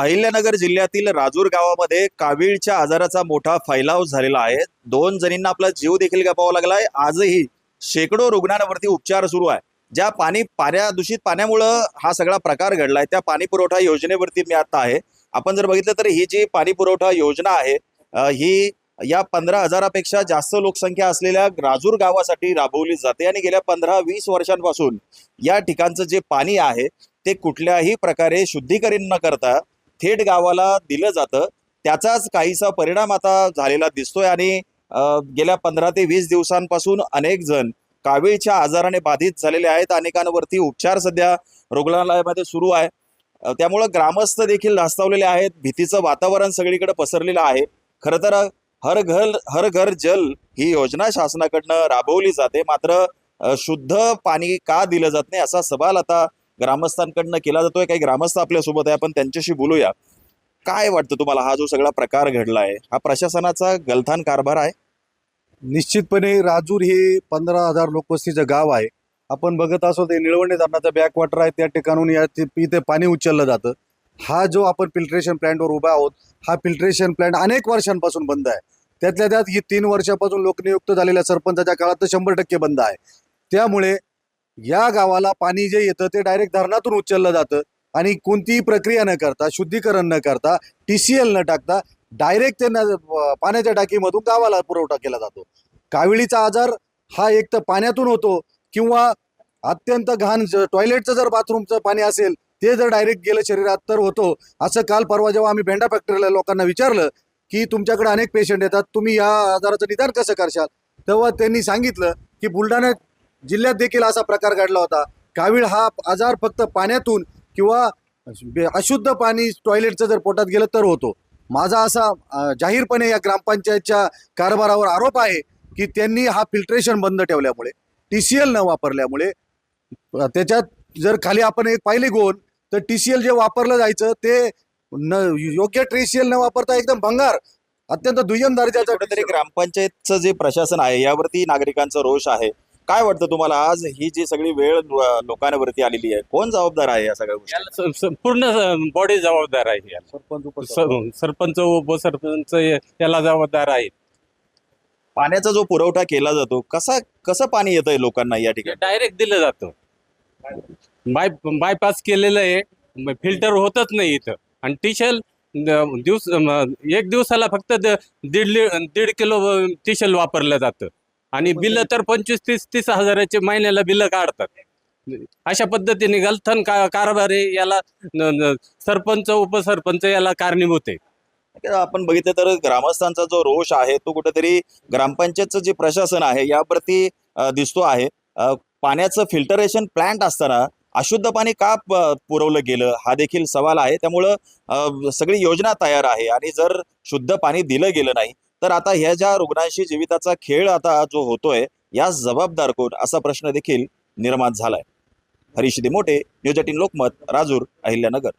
अहिल्यानगर जिल्ह्यातील राजूर गावामध्ये कावीळच्या आजाराचा मोठा फैलाव झालेला आहे. दोन जणींना आपला जीव देखील गमावा लागलाय. आजही शेकडो रुग्णांवरती उपचार सुरू आहे. ज्या पाणी पाण्या दूषित पाण्यामुळं हा सगळा प्रकार घडलाय त्या पाणी पुरवठा योजनेवरती मी आता आहे. आपण जर बघितलं तर ही जी पाणी पुरवठा योजना आहे ही या पंधरा हजारापेक्षा जास्त लोकसंख्या असलेल्या राजूर गावासाठी राबवली जाते आणि गेल्या पंधरा वीस वर्षांपासून या ठिकाणचं जे पाणी आहे ते कुठल्याही प्रकारे शुद्धीकरण न करता थेट गावाला दिलं जातं. त्याचाच काहीसा परिणाम आता झालेला दिसतोय आणि गेल्या पंधरा ते वीस दिवसांपासून अनेक जण कावीळच्या आजाराने बाधित झालेले आहेत. अनेकांवरती उपचार सध्या रुग्णालयामध्ये सुरू आहे. त्यामुळं ग्रामस्थ देखील धास्तावलेले आहेत. भीतीचं वातावरण सगळीकडे पसरलेलं आहे. खरं तर हर घर हर घर जल ही योजना शासनाकडनं राबवली जाते. मात्र शुद्ध पाणी का दिलं जात नाही असा सवाल आता ग्रामस्थांकडनं केला जातोय काही ग्रामस्थ आपल्यासोबत आहे आपण त्यांच्याशी बोलूया. काय वाटतं तुम्हाला हा जो सगळा प्रकार घडला आहे हा प्रशासनाचा गलथान कारभार आहे? निश्चितपणे राजूर हे पंधरा हजार लोकवस्तीचं गाव आहे आपण बघत असो ते निळवणे धरणाचं बॅकवॉटर आहे त्या ठिकाणून या इथे पाणी उचललं जातं. हा जो आपण फिल्ट्रेशन प्लॅन्टवर उभा आहोत हा फिल्ट्रेशन प्लॅन्ट अनेक वर्षांपासून बंद आहे. त्यातल्या त्यात ही तीन वर्षापासून लोकनियुक्त झालेल्या सरपंचाच्या काळात तर शंभर टक्के बंद आहे. त्यामुळे या गावाला पाणी जे येतं ते डायरेक्ट धरणातून उचललं जातं. आणि कोणतीही प्रक्रिया न करता शुद्धीकरण न करता टी सी एल न टाकता डायरेक्ट ते पाण्याच्या टाकीमधून गावाला पुरवठा केला जातो. काविळीचा आजार हा एक तर पाण्यातून होतो किंवा अत्यंत घाण टॉयलेटचं जर बाथरूमचं पाणी असेल ते जर डायरेक्ट गेलं शरीरात तर होतो. असं काल परवा जेव्हा आम्ही भेंडा फॅक्टरीला लोकांना विचारलं की तुमच्याकडे अनेक पेशंट येतात तुम्ही या आजाराचं निदान कसं करशाल? तेव्हा त्यांनी सांगितलं की बुलढाणा जिल्ह्यात देखील असा प्रकार घडला होता. कावीळ हा आजार फक्त पाण्यातून किंवा अशुद्ध पाणी टॉयलेटचं जर पोटात गेलं तर होतो. माझा असा जाहीरपणे या ग्रामपंचायतच्या कारभारावर आरोप आहे की त्यांनी हा फिल्ट्रेशन बंद ठेवल्यामुळे टी सी एल न वापरल्यामुळे त्याच्यात जर खाली आपण एक पाहिले गोल तर टी सी एल जे वापरलं जायचं ते न योग्य टी सी एल न वापरता एकदम भंगार अत्यंत दुय्यम दर्जाचं कुठेतरी ग्रामपंचायतचं जे प्रशासन आहे यावरती नागरिकांचा रोष आहे. काय वाटतं तुम्हाला? आज ही जी सगळी वेळ लोकांवरती आलेली आहे कोण जबाबदार आहे या सगळ्या गोष्टी? याला स- स- पूर्ण बॉडी जबाबदार आहे याला. सरपंच उपसरपंच. स- सरपंच उपसरपंच याला जबाबदार आहेत पाण्याचा जो पुरवठा केला जातो कसा कसं पाणी येतंय लोकांना या ठिकाणी? डायरेक्ट दिलं जातं. बाय बायपास केलेलं आहे फिल्टर होतच नाही इथं. आणि टिशल दिवस म, एक दिवसाला फक्त द- दीड लि- दीड किलो टिशल वापरलं जातं. आणि बिल तर पंचवीस तीस तीस हजाराचे महिन्याला बिल काढतात. अशा पद्धतीने गलथन का कारभार आहे याला न- न- सरपंच उपसरपंच याला कारणीभूत आहे. आपण बघितलं तर ग्रामस्थांचा जो रोष आहे तो कुठेतरी ग्रामपंचायतचं जे प्रशासन आहे यावरती अ, दिसतो आहे. अ, पाण्याचं फिल्टरेशन प्लांट असताना अशुद्ध पाणी का प- पुरवलं गेलं? हा देखील सवाल आहे. त्यामुळं अ, सगळी योजना तयार आहे आणि जर शुद्ध पाणी दिलं गेलं नाही तर आता ह्या ज्या रुग्णांशी जीविताचा खेळ आता जो होतोय यास जबाबदार कोण? असा प्रश्न देखील निर्माण झालाय. Harish Mothe news eighteen Lokmat Rajur Ahilyanagar.